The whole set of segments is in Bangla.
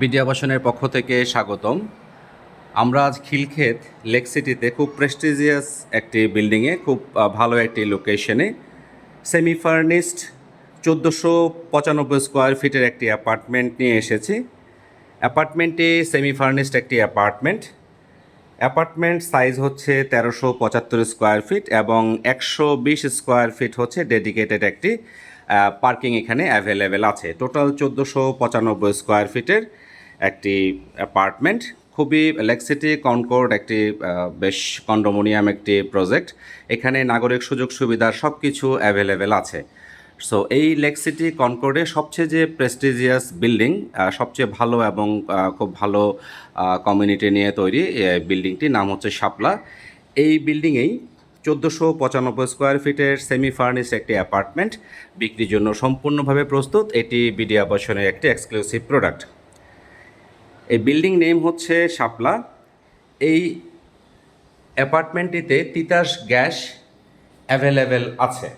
বিডি আবাসনের পক্ষ থেকে স্বাগতম। আমরা আজ খিলক্ষেত, লেক সিটিতে খুব প্রেস্টিজিয়াস একটি বিল্ডিংয়ে, খুব ভালো একটি লোকেশনে সেমি ফার্নিশড চোদ্দোশো পঁচানব্বই স্কোয়ার ফিটের একটি অ্যাপার্টমেন্ট নিয়ে এসেছি। অ্যাপার্টমেন্টটি সেমি ফার্নিশড একটি অ্যাপার্টমেন্ট। অ্যাপার্টমেন্ট সাইজ হচ্ছে তেরোশো পঁচাত্তর স্কোয়ার ফিট এবং একশো বিশ স্কোয়ার ফিট হচ্ছে ডেডিকেটেড একটি পার্কিং এখানে অ্যাভেলেবেল আছে। টোটাল চোদ্দোশো পঁচানব্বই স্কোয়ার ফিটের একটি অ্যাপার্টমেন্ট খুবই লেকসিটি কনকোর্ড একটি বেশ কন্ডোমোনিয়াম একটি প্রজেক্ট এখানে নাগরিক সুযোগ সুবিধার সব কিছু অ্যাভেলেবেল আছে। সো এই লেক সিটি কনকর্ডে সবচেয়ে যে প্রেস্টিজিয়াস বিল্ডিং সবচেয়ে ভালো এবং খুব ভালো কমিউনিটি নিয়ে তৈরি বিল্ডিংটির নাম হচ্ছে শাপলা। এই বিল্ডিংয়েই চোদ্দোশো পঁচানব্বই স্কোয়ার ফিটের সেমি ফার্নিশ একটি অ্যাপার্টমেন্ট বিক্রির জন্য সম্পূর্ণভাবে প্রস্তুত। এটি বিডি আবাসনের একটি এক্সক্লুসিভ প্রোডাক্ট এই বিল্ডিং নেম হচ্ছে শাপলা। এই অ্যাপার্টমেন্টটিতে তিতাস গ্যাস অ্যাভেলেবেল আছে।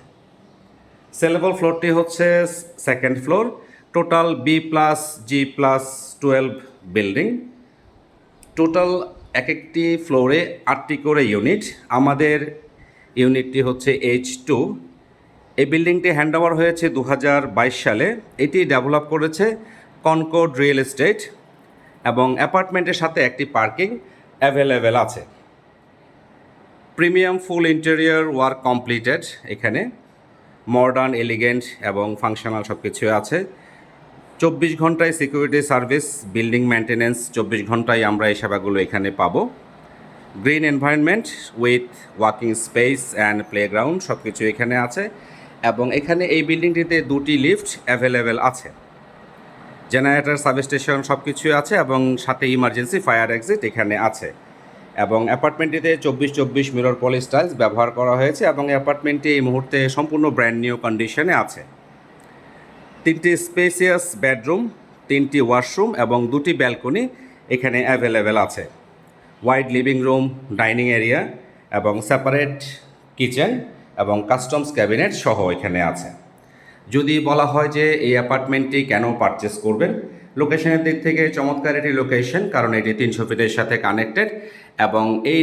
সেলেবল ফ্লোরটি হচ্ছে second floor total B plus G plus twelve building total এক একটি ফ্লোরে আটটি করে ইউনিট আমাদের ইউনিটটি হচ্ছে এইচ টু এই বিল্ডিংটি হ্যান্ড ওভার হয়েছে দু হাজার বাইশ সালে। এটি ডেভেলপ করেছে কনকোড রিয়েল এস্টেট এবং অ্যাপার্টমেন্টের সাথে একটি পার্কিং অ্যাভেলেবেল আছে। Premium full interior work completed এখানে। মডার্ন, এলিগেন্ট এবং ফাংশনাল সব কিছু আছে। চব্বিশ ঘন্টায় সিকিউরিটি সার্ভিস, বিল্ডিং মেনটেন্যান্স চব্বিশ ঘন্টায় আমরা এই সেবাগুলো এখানে পাবো। Green environment with walking space and playground সব কিছু এখানে আছে। এবং এখানে এই বিল্ডিংটিতে দুটি লিফট অ্যাভেলেবেল আছে। জেনারেটর সাবস্টেশন সব কিছুই আছে এবং সাথে ইমার্জেন্সি ফায়ার এক্সিট এখানে আছে। এবং অ্যাপার্টমেন্টটিতে চব্বিশ চব্বিশ মিরর পলিশ টাইলস ব্যবহার করা হয়েছে এবং অ্যাপার্টমেন্টটি এই মুহূর্তে সম্পূর্ণ ব্র্যান্ড নিউ কন্ডিশনে আছে। তিনটি স্পেসিয়াস বেডরুম তিনটি ওয়াশরুম এবং দুটি ব্যালকনি এখানে অ্যাভেলেবেল আছে। Wide living room dining area এবং সেপারেট কিচেন এবং কাস্টমস ক্যাবিনেট সহ এখানে আছে। যদি বলা হয় যে এই অ্যাপার্টমেন্টটি কেন পারচেস করবেন লোকেশনের দিক থেকে চমৎকার এটি লোকেশন কারণ এটি তিনশো ফিটের সাথে কানেক্টেড এবং এই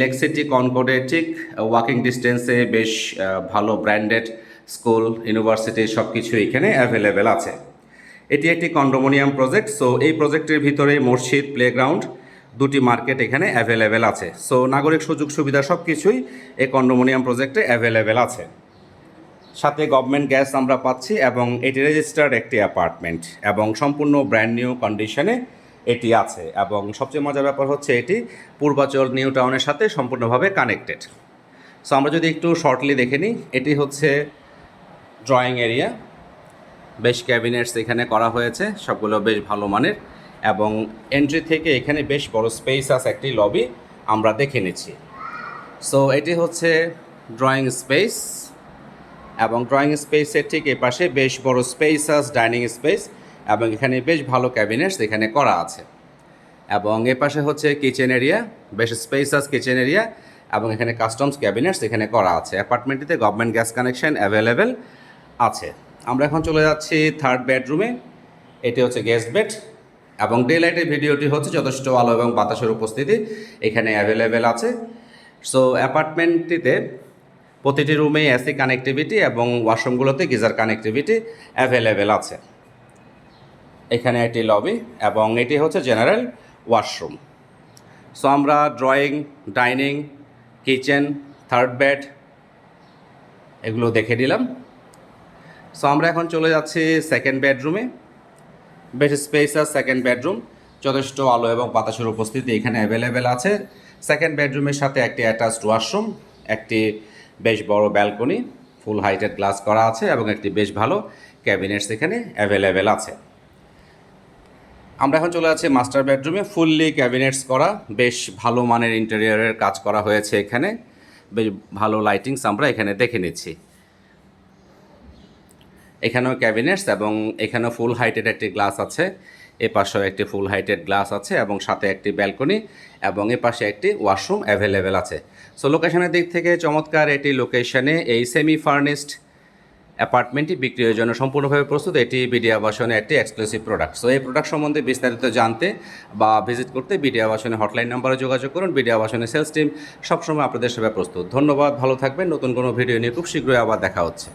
লেক সিটি কনকোডের ঠিক ওয়াকিং ডিস্টেন্সে বেশ ভালো ব্র্যান্ডেড স্কুল ইউনিভার্সিটি সব কিছু এখানে অ্যাভেলেবেল আছে। এটি একটি কন্ডোমোনিয়াম প্রজেক্ট সো এই প্রজেক্টের ভিতরে মসজিদ প্লেগ্রাউন্ড দুটি মার্কেট এখানে অ্যাভেলেবেল আছে। সো নাগরিক সুযোগ সুবিধা সব কিছুই এই কন্ডোমোনিয়াম প্রজেক্টে অ্যাভেলেবেল আছে। সাথে গভর্নমেন্ট গ্যাস আমরা পাচ্ছি এবং এটি রেজিস্টার্ড একটি অ্যাপার্টমেন্ট এবং সম্পূর্ণ ব্র্যান্ড নিউ কন্ডিশনে এটি আছে এবং সবচেয়ে মজার ব্যাপার হচ্ছে এটি পূর্বাচল নিউ টাউনের সাথে সম্পূর্ণভাবে কানেক্টেড সো আমরা যদি একটু শর্টলি দেখে নিই, এটি হচ্ছে ড্রয়িং এরিয়া বেশ ক্যাবিনেটস এখানে করা হয়েছে, সবগুলো বেশ ভালো মানের। এবং এন্ট্রি থেকে এখানে বেশ বড় স্পেস আছে একটি লবি আমরা দেখে নিচ্ছি। সো এটি হচ্ছে ড্রয়িং স্পেস এবং ড্রয়িং স্পেসের ঠিক এ পাশে বেশ বড় স্পেস স্পেসাস ডাইনিং স্পেস এবং এখানে বেশ ভালো ক্যাবিনেটস এখানে করা আছে। এবং এ পাশে হচ্ছে কিচেন এরিয়া বেশ স্পেস স্পেসাস কিচেন এরিয়া এবং এখানে কাস্টমস ক্যাবিনেটস এখানে করা আছে। অ্যাপার্টমেন্টটিতে গভর্নমেন্ট গ্যাস কানেকশন অ্যাভেলেবেল আছে। আমরা এখন চলে যাচ্ছি থার্ড বেডরুমে এটি হচ্ছে গেস্ট বেড এবং ডে লাইটের ভিডিওটি হচ্ছে যথেষ্ট আলো এবং বাতাসের উপস্থিতি এখানে অ্যাভেলেবেল আছে। সো অ্যাপার্টমেন্টটিতে প্রতিটি রুমেই এসি কানেক্টিভিটি এবং ওয়াশরুমগুলোতে গিজার কানেক্টিভিটি অ্যাভেলেবেল আছে। এখানে একটি লবি এবং এটি হচ্ছে জেনারেল ওয়াশরুম সো আমরা drawing dining kitchen third bed এগুলো দেখে নিলাম। সো আমরা এখন চলে যাচ্ছি সেকেন্ড বেডরুমে বেশ আর সেকেন্ড বেডরুম যথেষ্ট আলো এবং বাতাসের উপস্থিতি এখানে অ্যাভেলেবেল আছে। সেকেন্ড বেডরুমের সাথে একটি অ্যাটাচড ওয়াশরুম একটি বেশ বড় ব্যালকনি ফুল হাইটেড গ্লাস করা আছে এবং একটি বেশ ভালো ক্যাবিনেটস এখানে অ্যাভেলেবেল আছে। আমরা এখন চলে আছি মাস্টার বেডরুমে ফুললি ক্যাবিনেটস করা, বেশ ভালো মানের ইন্টেরিয়রের কাজ করা হয়েছে এখানে। বেশ ভালো লাইটিংস আমরা এখানে দেখে নিচ্ছি। এখানেও ক্যাবিনেটস এবং এখানেও ফুল হাইটেড একটি গ্লাস আছে। এ পাশেও একটি ফুল হাইটেড গ্লাস আছে এবং সাথে একটি ব্যালকনি এবং এ পাশে একটি ওয়াশরুম অ্যাভেলেবেল আছে। সো লোকেশনের দিক থেকে চমৎকার এটি লোকেশনে এই সেমি ফার্নিশড অ্যাপার্টমেন্টটি বিক্রির জন্য সম্পূর্ণভাবে প্রস্তুত। এটি বিডি আবাসনের একটি এক্সক্লুসিভ প্রোডাক্ট সো এই প্রোডাক্ট সম্বন্ধে বিস্তারিত জানতে বা ভিজিট করতে বিডি আবাসনের হটলাইন নাম্বারে যোগাযোগ করুন। বিডি আবাসনের সেলস টিম সবসময় আপনাদের সেবা প্রস্তুত। ধন্যবাদ, ভালো থাকবেন। নতুন কোনো ভিডিও নিয়ে খুব শীঘ্রই আবার দেখা হচ্ছে।